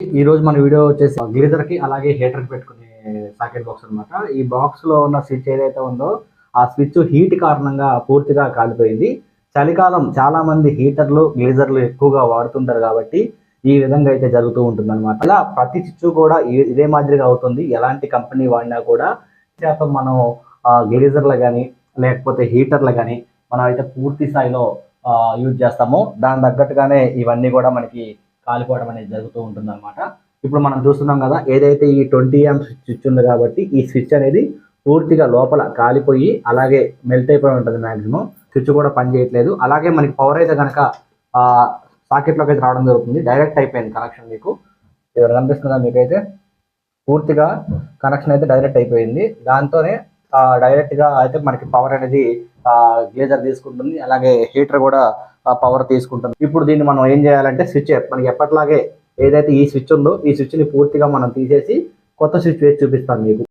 ఈ రోజు మన వీడియో వచ్చేసి గ్లీజర్కి అలాగే హీటర్కి పెట్టుకునే సాకెట్ బాక్స్ అన్నమాట. ఈ బాక్స్లో ఉన్న స్విచ్ ఏదైతే ఉందో ఆ స్విచ్ హీట్ కారణంగా పూర్తిగా కాలిపోయింది. చలికాలం చాలా మంది హీటర్లు గ్లీజర్లు ఎక్కువగా వాడుతుంటారు కాబట్టి ఈ విధంగా అయితే జరుగుతూ ఉంటుంది అనమాట అలా ప్రతి స్విచ్ కూడా ఇదే మాదిరిగా అవుతుంది. ఎలాంటి కంపెనీ వాడినా కూడా శాతం మనం గ్లీజర్లు కానీ లేకపోతే హీటర్లు కానీ మనం అయితే పూర్తి స్థాయిలో యూజ్ చేస్తాము. దాని తగ్గట్టుగానే ఇవన్నీ కూడా మనకి కాలిపోవడం అనేది జరుగుతూ ఉంటుంది అనమాట ఇప్పుడు మనం చూస్తున్నాం కదా ఏదైతే ఈ ట్వంటీ ఎం స్విచ్ ఉంది కాబట్టి ఈ స్విచ్ అనేది పూర్తిగా లోపల కాలిపోయి అలాగే మెల్ట్ అయిపోయి ఉంటుంది మాక్సిమం స్విచ్ కూడా పని చేయట్లేదు. అలాగే మనకి పవర్ అయితే కనుక సాకెట్లోకి అయితే రావడం జరుగుతుంది. డైరెక్ట్ అయిపోయింది కనెక్షన్ మీకు. ఇక్కడ కనిపిస్తుందా మీకైతే? పూర్తిగా కనెక్షన్ అయితే డైరెక్ట్ అయిపోయింది. దాంతోనే డైరెక్ట్గా అయితే మనకి పవర్ అనేది గ్లేజర్ తీసుకుంటుంది. అలాగే హీటర్ కూడా పవర్ తీసుకుంటుంది. ఇప్పుడు దీన్ని మనం ఏం చేయాలంటే స్విచ్ మనకి ఎప్పటిలాగే ఏదైతే ఈ స్విచ్ ఉందో ఈ స్విచ్ని పూర్తిగా మనం తీసేసి కొత్త స్విచ్ వేసి చూపిస్తాను మీకు.